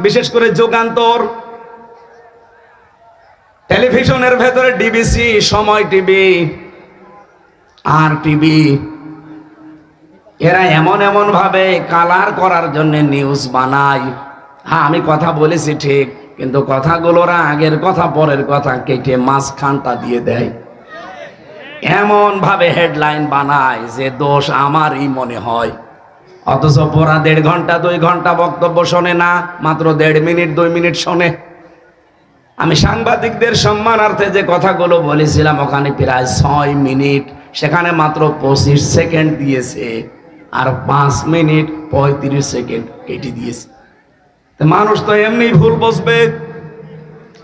বিশেষ করে যুগান্তর। টেলিভিশনের ভেতরে ডিবিসি, সময় টিভি, আর টিভি। এরা এমন এমন ভাবে কালার করার জন্য নিউজ বানায়। হ্যাঁ আমি কথা বলেছি ঠিক, কিন্তু কথাগুলোরা আগের কথা, পরের কথা কেটে মাঝখানটা দিয়ে দেয়। এমন ভাবে হেডলাইন বানায় যে দোষ আমারই মনে হয়। অথচ পড়া দেড় ঘণ্টা, দুই ঘণ্টা বক্তব্য শোনে না, মাত্র দেড় মিনিট, দুই মিনিট শোনে। আমি সাংবাদিকদের সম্মানার্থে যে কথাগুলো বলেছিলাম, ওখানে প্রায় ছয় মিনিট, সেখানে মাত্র পঁচিশ সেকেন্ড দিয়েছে, আর পাঁচ মিনিট পঁয়ত্রিশ সেকেন্ড কেটে দিয়েছে। মানুষ তো এমনি ভুল বসবে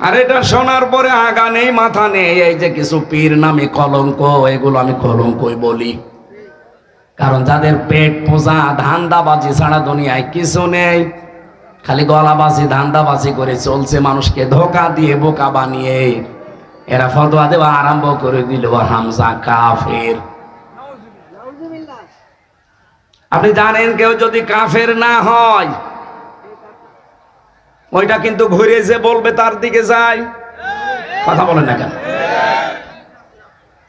আর এটা শোনার পরে আগা নেই, মাথা নেই, এই যে কিছু পীর নামে কলঙ্ক, এগুলো আমি কলঙ্কই বলি। কারণ যাদের পেট পোজা, ধান্দাবাজি ছাড়া দুনিয়ায় কিছু নেই, খালি গলা গলাবাজি, ধান্দাবাজি করে চলছে মানুষকে ধোকা দিয়ে, বোকা বানিয়ে। এরা ফতোয়া দেওয়া আরম্ভ করে দিল হামজা কাফের। আপনি জানেন কেউ যদি কাফের না হয়, ওইটা কিন্তু ঘুরে যে বলবে তার দিকে যায়। কথা বলেন না কেন?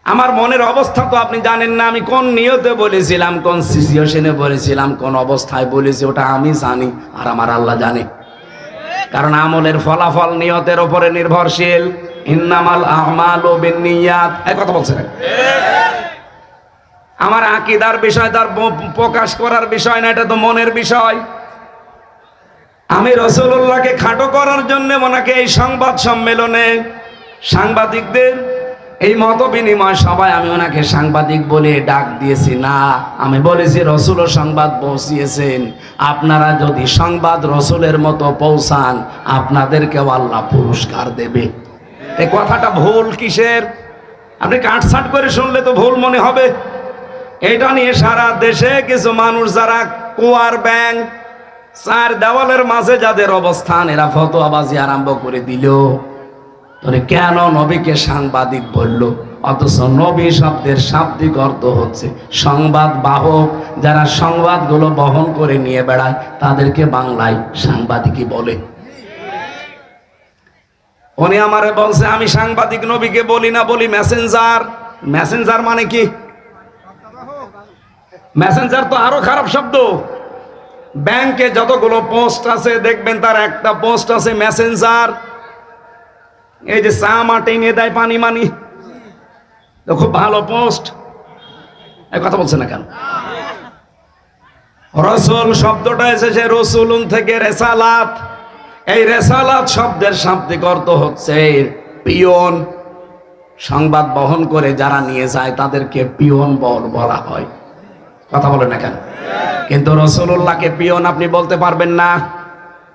আমার মনের অবস্থা তো আপনি জানেন না, আমি কোন নিয়তে বলেছিলাম, কোন সিচুয়েশনে বলেছিলাম, কোন অবস্থায় বলেছি, ওটা আমি জানি আর আমার আল্লাহ জানে। কারণ আমলের ফলাফল নিয়তের ওপরে নির্ভরশীল। ইন্নামাল আমাল ও বিনিয়াত এই কথা বলছেন? আমার আকিদার বিষয় তার প্রকাশ করার বিষয় না, এটা তো মনের বিষয়। আমি রসুল্লাহকে খাটো করার জন্য ওনাকে এই সংবাদ সম্মেলনে সাংবাদিকদের এই মত বিনিময় সবাই আমি ওনাকে সাংবাদিক বলে ডাক দিয়েছি। না, আমি বলেছি রসুল সংবাদ পৌঁছিয়েছেন। আপনারা যদি সংবাদ রসুলের মতো পৌঁছান, আপনাদেরকেও আল্লাহ পুরস্কার দেবে। এই কথাটা ভুল কিসের? আপনি কাটছাট করে শুনলে তো ভুল মনে হবে। এটা নিয়ে সারা দেশে কিছু মানুষ যারা কুয়ার ব্যাংক চার দেওয়ালের মাঝে যাদের অবস্থান, এরা ফতোয়াবাজি আরম্ভ করে দিল। তাহলে কেন নবীকে সাংবাদিক বলল? অথচ নবী শব্দের শাব্দিক অর্থ হচ্ছে সংবাদ বাহক। যারা সংবাদগুলো বহন করে নিয়ে বেড়ায়, তাদেরকে বাংলায় সাংবাদিকই বলে। উনি আমারে বলছে, আমি সাংবাদিক নবীকে বলি না, বলি মেসেঞ্জার। মেসেঞ্জার মানে কি? মেসেঞ্জার তো আরও খারাপ শব্দ। ব্যাংকে যতগুলো পোস্ট আছে, দেখবেন তার একটা পোস্ট আছে, মেসেঞ্জার। এই যে চা মাটি নিয়ে দেয় পানি মানি। খুব ভালো পোস্ট। কথা বলছে না কেন? রসুল শব্দটা এসেছে রসুলুন থেকে রেসালাত। এই রেসালাত শব্দের শাব্দিক অর্থ হচ্ছে পিয়ন সংবাদ বহন করে যারা নিয়ে যায় তাদেরকে পিয়ন বল বলা হয়। কথা বলে না কেন? কিন্তু রসুল্লাহকে পিয়ন আপনি বলতে পারবেন না।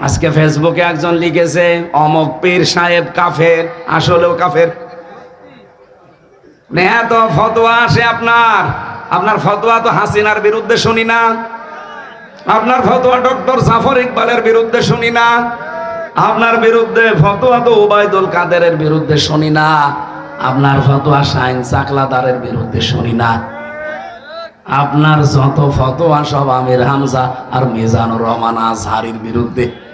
আজকে ফেসবুকে একজন লিখেছে, অমক পীর সাহেব কাফের, আসলেও কাফের। এত ফতোয়া আসে আপনার। আপনার ফতোয়া তো হাসিনার বিরুদ্ধে শুনি না। আপনার ফতোয়া ডক্টর জাফর ইকবালের বিরুদ্ধে শুনি না। আপনার বিরুদ্ধে ফতোয়া তো ওবায়দুল কাদেরের বিরুদ্ধে শুনি না। আপনার ফতোয়া শাইন চাকলাদারের বিরুদ্ধে শুনি না। আপনার যত ফতোয়া সব আমির হামজা আর মিজানুর রহমান আজহারির বিরুদ্ধে।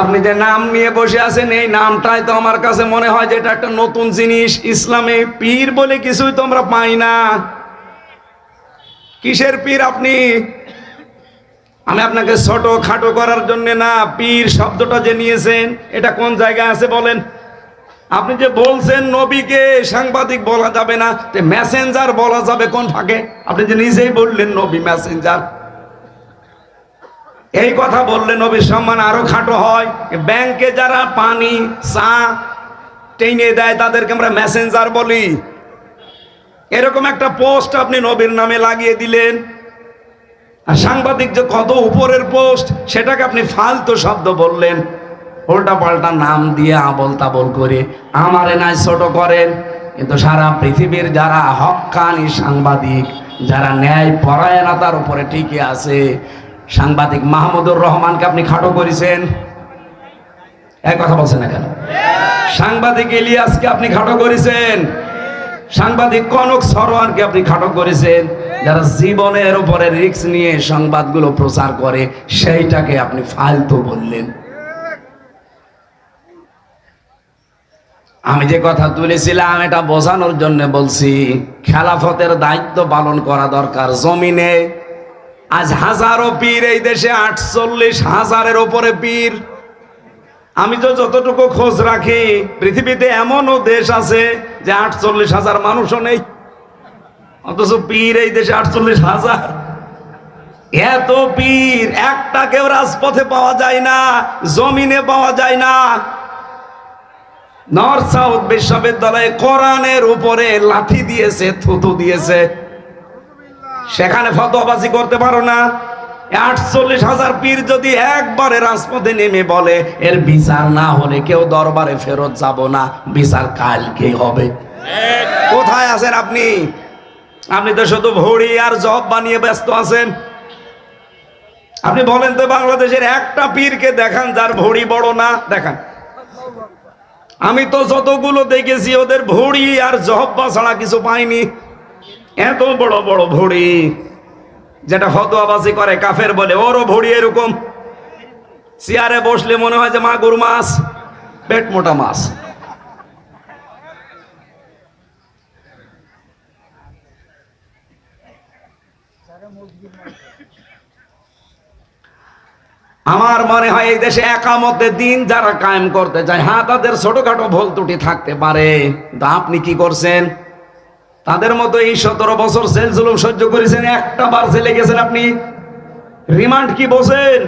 আপনি যে নাম নিয়ে বসে আছেন, এই নামটাই তো আমার কাছে মনে হয় যে এটা একটা নতুন জিনিস। ইসলামে পীর বলে কিছুই তো আমরা পাই না। কিসের পীর আপনি? আমি আপনাকে ছোট খাটো করার জন্য না, পীর শব্দটা যে নিয়েছেন, এটা কোন জায়গায় আছে বলেন? আপনি যে বলছেন নবীকে, সাংবাদিক বলা যাবে না মেসেঞ্জার বলা যাবে কোন ফাঁকে? আপনি যে নিজেই বললেন নবী মেসেঞ্জার এই কথা বললে নবীর সম্মান আরও খাটো হয়। ব্যাংকে যারা পানি, চা টেনে দেয়, তাদেরকে আমরা মেসেঞ্জার বলি। এরকম একটা পোস্ট আপনি নবীর নামে লাগিয়ে দিলেন। আর সাংবাদিক যে কত উপরের পোস্ট, সেটাকে আপনি ফালতু শব্দ বললেন। উল্টা পাল্টা নাম দিয়ে আবল তাবল করে আমার এনায় ছোট করেন। কিন্তু সারা পৃথিবীর যারা হক্কানি সাংবাদিক, যারা ন্যায় পরায়ণতার উপরে টিকে আছে সাংবাদিক মাহমুদুর রহমানকে আপনি খাটো করেছেন। এক কথা বলছেন না কেন? সাংবাদিক ইলিয়াসকে আপনি খাটো করেছেন। সাংবাদিক কনক সরোয়ারকে আপনি খাটো করেছেন। যারা জীবনের উপরে রিস্ক নিয়ে সংবাদগুলো প্রচার করে, সেইটাকে আপনি ফালতু বললেন। আমি যে কথা তুলেছিলাম, এটা বোঝানোর জন্য বলছি, খেলাফতের দায়িত্ব পালন করা দরকার জমিনে। আজ হাজারো পীর এই দেশে, আটচল্লিশ হাজারের ওপরে পীর। আমি তো যতটুকু খোঁজ রাখি, পৃথিবীতে এমনও দেশ আছে যে আটচল্লিশ হাজার মানুষও নেই। অথচ পীর এই দেশে আটচল্লিশ হাজার। এত পীর একটা কেউ রাজপথে পাওয়া যায় না, জমিনে পাওয়া যায় না। নর্থ সাউথ বিশ্ববিদ্যালয়ে কোরআনের উপরে লাঠি দিয়েছে, থুতু দিয়েছে। সেখানে ফতোয়াবাজি করতে পারো না। আটচল্লিশ হাজার পীর যদি একবারে রাজপথে নেমে বলে, এর বিচার না হলে কেউ দরবারে ফেরত যাব না। বিচার কালকে হবে। কোথায় আছেন আপনি? আপনি তো শুধু ভড়ি আর জব বানিয়ে ব্যস্ত আছেন। আপনি বলেন তো বাংলাদেশের একটা পীরকে দেখান যার ভড়ি বড় না। দেখান। আমি তো যতগুলো দেখেছি, ওদের ভড়ি আর জহব্বা ছাড়া কিছু পাইনি। এত বড় বড় ভড়ি, যেটা ফতোয়াবাজি করে কাফের বলে, ওরও ভড়ি এরকম। চেয়ারে বসলে মনে হয় যে মাগুর মাছ, পেট মোটা মাছ। আমার মনে হয় এই দেশে একামতে দিন যারা কায়েম করতে চায় হ্যাঁ তাদের ছোটখাটো ভুল ত্রুটি থাকতে পারে। তা আপনি কি করছেন? তাদের মতো এই সতেরো বছর সেল জুলুম সহ্য করেছেন, একটা বার জেলে গেছেন আপনি। রিমান্ড কি বসেন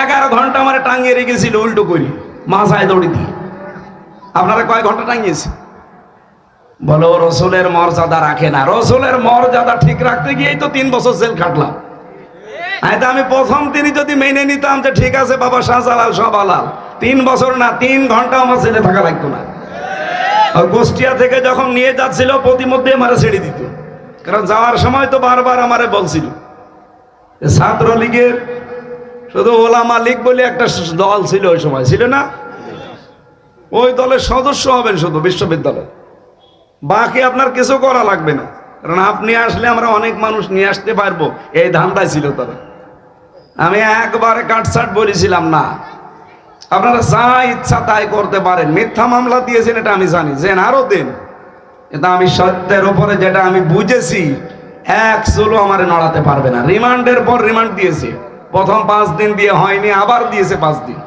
এগারো ঘণ্টা আমার টাঙিয়ে রেখেছিল উল্টো করি মাথায় দৌড়ি দিয়ে। আপনারা কয় ঘণ্টা টাঙিয়েছে? বলো, রসুলের মর্যাদা রাখে না। রসুলের মর্যাদা ঠিক রাখতে গিয়েই তো তিন বছর জেল খাটলাম। হয়তো আমি প্রথম তিনি যদি মেনে নিতাম যে ঠিক আছে, বাবা শাহজালাল সব আলাল তিন বছর না, তিন ঘণ্টা আমার জেলে থাকা লাগতো না। আর গোষ্ঠিয়া থেকে যখন নিয়ে যাচ্ছিল, প্রতিমধ্যে আমারে ছেড়ে দিত। কারণ যাওয়ার সময় তো বারবার আমারে বলছিল ছাত্রলীগের শুধু ওলামা লীগ বলে একটা দল ছিল ওই সময়, ছিল না? ওই দলের সদস্য হবেন শুধু বিশ্ববিদ্যালয়। বাকি আপনার কিছু করা লাগবে না। কারণ আপনি আসলে আমরা অনেক মানুষ নিয়ে আসতে পারব, এই ধান্দায় ছিল তারা। আমি একবারে কাটসাট বলেছিলাম না। আপনারা যা ইচ্ছা তাই করতে পারেন। মিথ্যা মামলা দিয়েছেন, এটা আমি জানি। যেন আরও দিন। কিন্তু আমি সত্যের উপরে যেটা আমি বুঝেছি, এক চুলো আমার নড়াতে পারবে না। রিমান্ডের পর রিমান্ড দিয়েছে। প্রথম পাঁচ দিন দিয়ে হয়নি, আবার দিয়েছে পাঁচ দিন।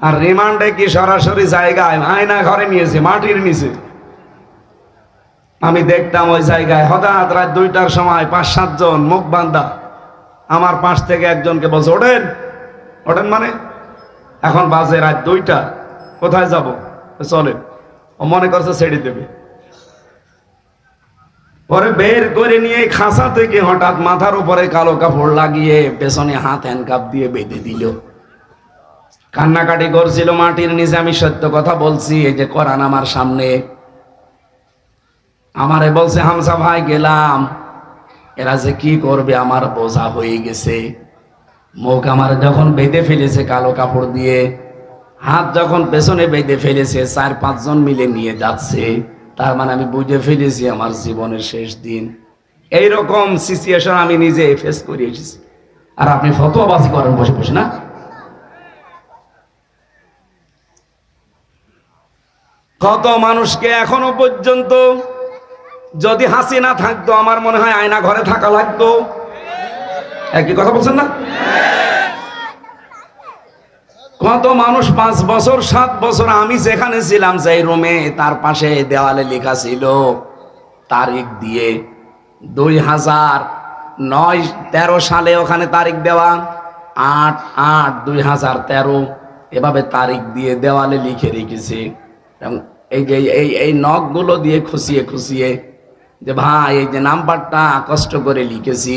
আর রিমান্ডে কি সরাসরি জায়গায় আয়না ঘরে নিয়েছে, মাটির নিচে? আমি দেখতাম ওই জায়গায় হঠাৎ রাত দুইটার সময় পাঁচ সাতজন মুখ বান্ধা। আমার পাশ থেকে একজনকে বলছে, ওঠেন। ওঠেন মানে? এখন বাজে রাত দুইটা, কোথায় যাব? চলেন মনে করছে ছেড়ে দেবে। পরে বের করে নিয়ে খাসা থেকে হঠাৎ মাথার উপরে কালো কাপড় লাগিয়ে পেছনে হাত হ্যান্ডকাপ দিয়ে বেঁধে দিল। কান্নাকাটি করছিল মাটির নিচে, আমি সত্য কথা বলছি, এই যে করান আমার সামনে। আমারে বলছে, হামসা ভাই, গেলাম। এরা যে কি করবে আমার বোঝা হয়ে গেছে। মুখ আমার যখন বেঁধে ফেলেছে কালো কাপড় দিয়ে, হাত যখন পেছনে বেঁধে ফেলেছে, চার পাঁচজন মিলে নিয়ে যাচ্ছে, তার মানে আমি বুঝে ফেলেছি আমার জীবনের শেষ দিন। এই রকম সিচুয়েশন আমি নিজে ফেস করে এসেছি। আর আপনি ফতোয়াবাজি করেন বসে বসে, না? কত মানুষকে এখনও পর্যন্ত যদি হাসি না থাকতো, আমার মনে হয় আয়না ঘরে থাকা লাগতো। একই কথা বলছেন না? কত মানুষ পাঁচ বছর, সাত বছর আমি যেখানে ছিলাম সেই রুমে তার পাশে দেওয়ালে লেখা ছিল, তারিখ দিয়ে দুই হাজার নয়, তেরো সালে ওখানে তারিখ দেওয়া, আট আট দুই হাজার তেরো, এভাবে তারিখ দিয়ে দেওয়ালে লিখে রেখেছে। এই যে, এই এই নখগুলো দিয়ে খুশিয়ে খুশিয়ে যে ভাই, এই যে নাম্বারটা কষ্ট করে লিখেছি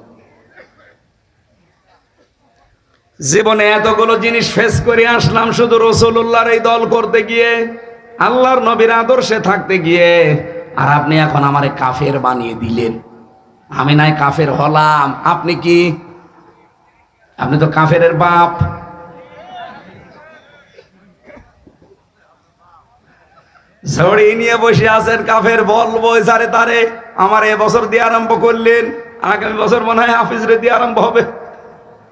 জীবনে এতগুলো জিনিস ফেস করে আসলাম শুধু রসুল্লাহর এই দল করতে গিয়ে, আল্লাহর নবীর আদর্শে থাকতে গিয়ে, আর আপনি এখন আমার কাফের বানিয়ে দিলেন। আমি নাই কাফের হলাম। আপনি কি? আপনি তো কাফের বাপ। ঝড়ি নিয়ে বসে আছেন কাফের, বলব যারে তারে, আমার এবছর দিয়ে আরম্ভ করলেন, আগামী বছর মনে হয় হাফিজরে দিয়ে আরম্ভ হবে।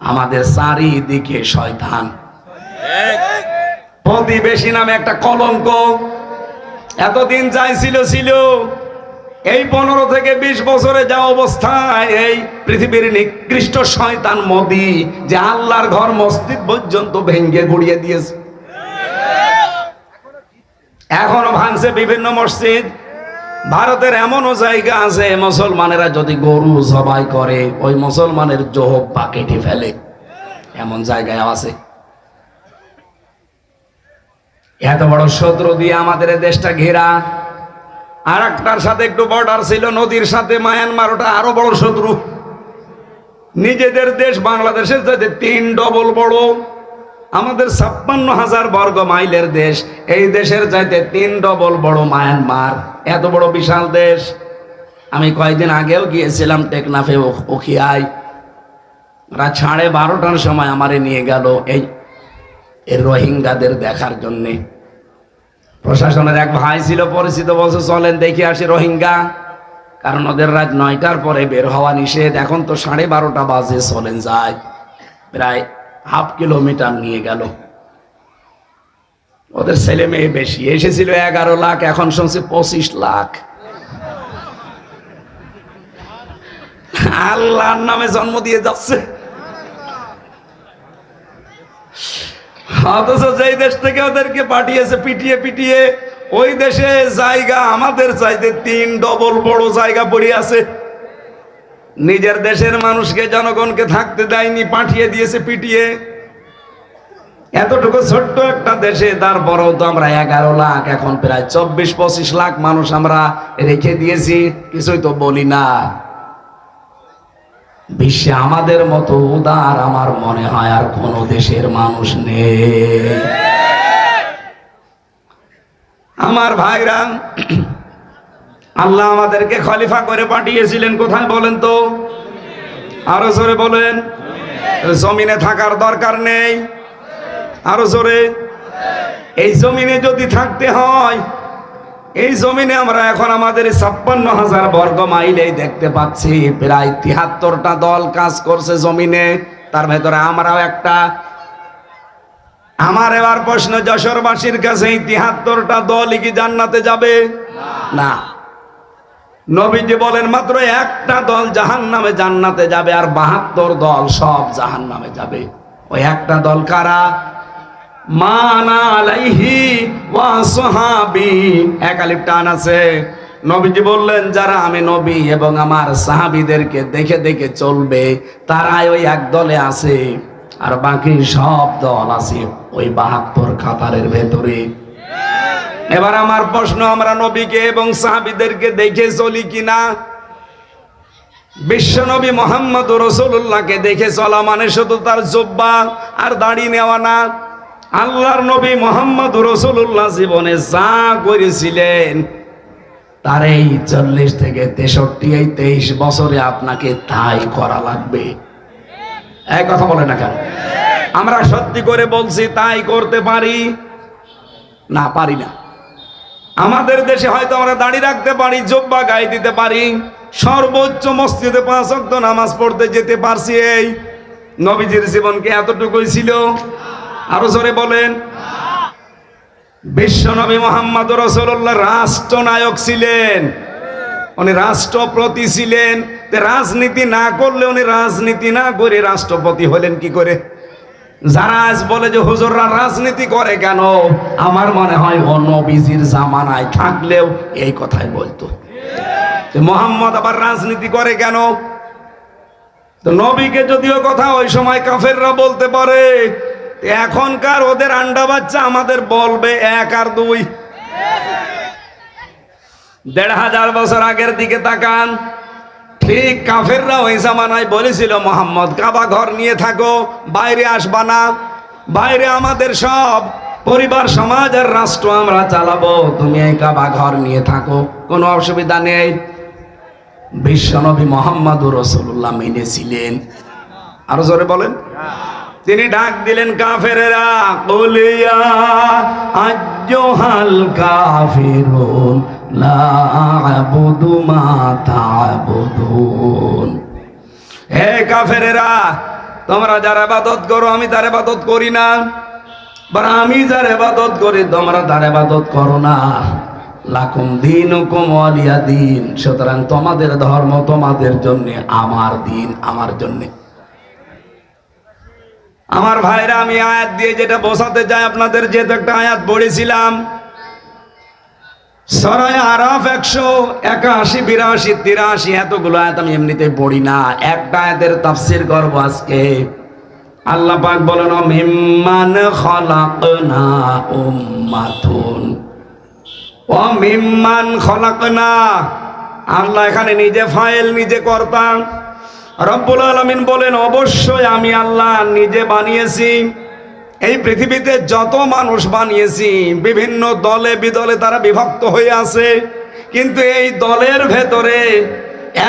আমাদের চারিদিকে শয়তান। প্রতিবেশী নামে একটা কলঙ্ক। এতদিন যাই ছিল ছিল। এই পনেরো থেকে বিশ বছরে যা অবস্থায় এই পৃথিবীর নিকৃষ্ট শয়তান মোদি যে আল্লাহর ঘর মসজিদ পর্যন্ত ভেঙ্গে গুড়িয়ে দিয়েছে। এখনও ভাঙছে বিভিন্ন মসজিদ। ভারতের এমনও জায়গা আছে, মুসলমানেরা যদি গরু জবাই করে, ওই মুসলমানের জোহক পা কেটে ফেলে। এমন জায়গায় আছে। এত বড় শত্রু দিয়ে আমাদের দেশটা ঘেরা। আর একটার সাথে একটু বর্ডার ছিল, নদীর সাথে মায়ানমার ওটা আরও বড় শত্রু। নিজেদের দেশ বাংলাদেশের তিন ডবল বড় আমাদের ছাপ্পান্ন হাজার বর্গ মাইলের দেশ, এই দেশের চাইতে তিন ডবল বড় মায়ানমার। এত বড় বিশাল দেশ। আমি কয়েকদিন আগেও গিয়েছিলাম টেকনাফে ও- ওখিয়ায়। রাত সাড়ে বারোটার সময় আমারে নিয়ে গেল এই রোহিঙ্গাদের দেখার জন্যে। প্রশাসনের এক ভাই ছিল পরিচিত, বলছে, চলেন দেখে আসি রোহিঙ্গা। কারণ ওদের রাত নয়টার পরে বের হওয়া নিষেধ। এখন তো সাড়ে বারোটা বাজে, চলেন যায় প্রায় হাফ কিলোমিটার নিয়ে গেল। ওদের ছেলে মেয়ে বেশি। এসেছিল এগারো লাখ, এখন শুনছি পঁচিশ লাখ। আল্লাহর নামে জন্ম দিয়ে যাচ্ছে। অথচ যেই দেশ থেকে ওদেরকে পাঠিয়েছে, পিটিয়ে পিটিয়ে, ওই দেশে জায়গা আমাদের চাইতে তিন ডবল বড় জায়গা পড়ে আছে। নিজের দেশের মানুষকে জনগণকে থাকতে দেয়নি পাঠিয়ে দিয়েছে পিটিয়ে। এতটুকু ছোট্ট একটা দেশে তারপরেও তো আমরা এগারো লাখ এখন প্রায় চব্বিশ পঁচিশ লাখ মানুষ আমরা রেখে দিয়েছি কিছুই তো বলি না। বিশ্বে আমাদের মতো উদার আমার মনে হয় আর কোন দেশের মানুষ নেই। আমার ভাইরা আল্লাহ আমাদেরকে খলিফা করে পাঠিয়েছিলেন। কোথায় বলেন তো? আরও জোরে বলেন। জমিনে থাকার দরকার নেই। আরও জোরে। এই জমিনে যদি থাকতে হয়, এই জমিনে আমরা এখন আমাদের ছাপ্পান্ন হাজার বর্গ মাইলেই দেখতে পাচ্ছি, প্রায় তিয়াত্তরটা দল কাজ করছে জমিনে। তার ভেতরে আমরাও একটা। আমার এবার প্রশ্ন, যশোরবাসীর কাছে এই তিয়াত্তরটা দল কি জান্নাতে যাবে? না। নবীজি বলেন, মাত্র একটা দল জাহান নামে জান্নাতে যাবে আর বাহাত্তর দল সব জাহান নামে যাবে। ওই একটা দল কারা? মানা আলাইহি ওয়া সাহাবি। একালিপ টান আছে। নবীজি বললেন, যারা আমি নবী এবং আমার সাহাবীদেরকে দেখে দেখে চলবে, তারাই ওই এক দলে আছে। আর বাকি সব দল আছে ওই বাহাত্তর খাতারের ভেতরে। এবার আমার প্রশ্ন, আমরা নবীকে এবং সাহাবীদেরকে দেখে চলি কিনা? বিশ্বনবী মোহাম্মদ রসুল্লাহকে দেখে চলা মানে শুধু তার জব্বা আর দাড়ি নেওয়া না। আল্লাহর নবী মোহাম্মদ রসুল্লাহ জীবনে যা করেছিলেন, তার এই চল্লিশ থেকে তেষট্টি, এই তেইশ বছরে আপনাকে তাই করা লাগবে। এক কথা বলে না কেন? আমরা সত্যি করে বলছি, তাই করতে পারি? না পারি না। আমাদের দেশে হয়তো আমরা দাড়ি রাখতে পারি, জব্বা গায়ে দিতে পারি। সর্বোচ্চ মসজিদে পাঁচ ওয়াক্ত নামাজ পড়তে যেতে পারছি এই। নবীজির জীবনকে এতটুকুই ছিল? আরও জোরে বলেন। বিশ্বনবী মোহাম্মদ রসুল্লাহ রাষ্ট্রনায়ক ছিলেন। উনি রাষ্ট্রপতি ছিলেন। রাজনীতি না করলে উনি রাজনীতি না করে রাষ্ট্রপতি হলেন কি করে? যারা আজ বলে যে হুজুররা রাজনীতি করে কেন, আমার মনে হয় ও নবীজির জামানায় থাকলেও এই কথাই বলতো। মোহাম্মদ আবার রাজনীতি করে কেন? তো নবীকে যদিও কথা ওই সময় কাফেররা বলতে পারে এখনকার ওদের আন্ডা বাচ্চা আমাদের বলবে এক আর দুই। দেড় হাজার বছর আগের দিকে তাকান ঠিক কাফেররা ওই জামানায় বলেছিল, মোহাম্মদ, কাবা ঘর নিয়ে থাকো, বাইরে আসবা না। বাইরে আমাদের সব পরিবার, সমাজ আর রাষ্ট্র আমরা চালাবো। তুমি এই কাবা ঘর নিয়ে থাকো, কোনো অসুবিধা নেই। বিশ্বনবী মোহাম্মদুর রসুল্লাহ মেনেছিলেন। আরও জোরে বলেন। তিনি ডাক দিলেন, কাফেরেরা, বলিয়া আজ্জহাল কাফিরুন, লা আবুদু মা হে কাফেরেরা, তোমরা যার ইবাদত করো, আমি তার ইবাদত করি না। বা আমি যার ইবাদত করি, তোমরা তার ইবাদত করো না। লাকুম দিনুকুম ওয়ালিয়া দিন, সুতরাং তোমাদের ধর্ম তোমাদের জন্য, আমার দিন, আমার জন্যে। আমার ভাইরা, আমি আয়াত দিয়ে যেটা বোঝাতে চাই, আপনাদের যেহেতু একটা আয়াত পড়েছিলাম সরাই আরাফ একশো একাশি, বিরাশি, তিরাশি, এতগুলো আয়াত আমি এমনিতে পড়ি না। একটা আয়াতের তাফসির করব আজকে। আল্লাহ পাক বলেন মিম্মান খলাকনা উম্মাতুন। ও মিম্মান খলাকনা, আল্লাহ এখানে নিজে ফাইল নিজে করতাম রব্বুল আলমিন বলেন, অবশ্যই আমি আল্লাহ নিজে বানিয়েছি। এই পৃথিবীতে যত মানুষ বানিয়েছি, বিভিন্ন দলে বিদলে তারা বিভক্ত হয়ে আছে। কিন্তু এই দলের ভেতরে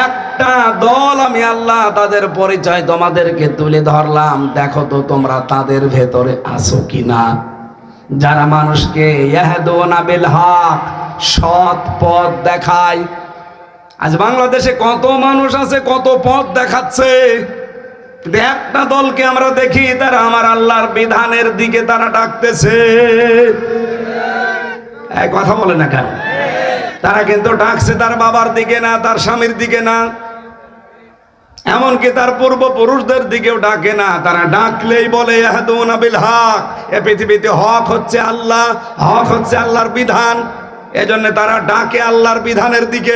একটা দল আমি আল্লাহ তাদের পরিচয় তোমাদেরকে তুলে ধরলাম। দেখো তো তোমরা তাদের ভেতরে আছো কিনা? যারা মানুষকে ইয়াহদুনা বিল হক, সৎ পথ দেখায় আজ বাংলাদেশে কত মানুষ আছে, কত পথ দেখাচ্ছে। একটা দলকে আমরা দেখি, তারা আমার আল্লাহর বিধানের দিকে তারা ডাকতেছে। কথা বলে না কেন? তারা কিন্তু ডাকছে তার বাবার দিকে না, তার স্বামীর দিকে না। এমনকি তার পূর্বপুরুষদের দিকেও ডাকে না। তারা ডাকলেই বিল হক। এ পৃথিবীতে হক হচ্ছে আল্লাহ, হক হচ্ছে আল্লাহর বিধান। এজন্য তারা ডাকে আল্লাহর বিধানের দিকে।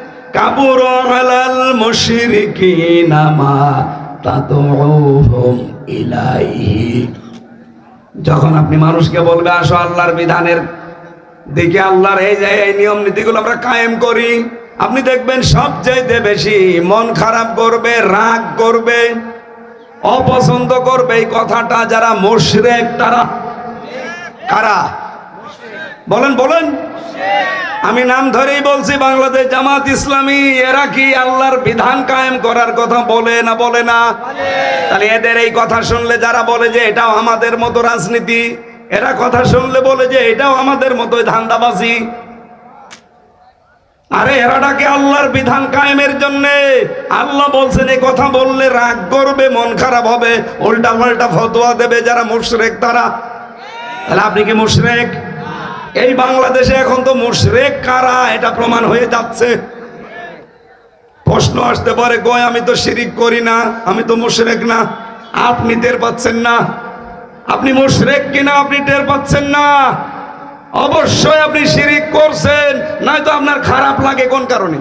যখন আপনি মানুষকে বলবে, আসো আল্লাহর বিধানের দিকে, আল্লাহর এই যে এই নিয়ম নীতিগুলো আমরা কায়েম করি। আপনি দেখবেন সবচাইতে বেশি মন খারাপ করবে, রাগ করবে, অপছন্দ করবে এই কথাটা যারা মুশরিক, তারা কারা? বলেন বলেন। আমি নাম ধরেই বলছি, বাংলাদেশ জামাত ইসলামী, এরা কি আল্লাহর বিধান কায়েম করার কথা বলে না বলে না? তাহলে এদের এই কথা শুনলে যারা বলে যে এটাও আমাদের মতো রাজনীতি, এরা কথা শুনলে বলে যে এটাও আমাদের মতো ধান্দাবাজি। আরে এরাটাকে আল্লাহর বিধান কায়েমের জন্য। আল্লাহ বলছেন, এই কথা বললে রাগ করবে, মন খারাপ হবে উল্টা পাল্টা ফতোয়া দেবে যারা মুশরেক তারা। তাহলে আপনি কি মুশরেক? এই বাংলাদেশে এখন তো মুশরেক কারা? এটা প্রমাণ হয়ে যাচ্ছে। প্রশ্ন আসতে পারে গয় আমি তো শিরিক করি না, আমি তো মুশরেক না। আপনি টের পাচ্ছেন না। আপনি মুশরেক কিনা আপনি টের পাচ্ছেন না। অবশ্যই আপনি শিরিক করছেন, নয়তো আপনার খারাপ লাগে কোন কারণে?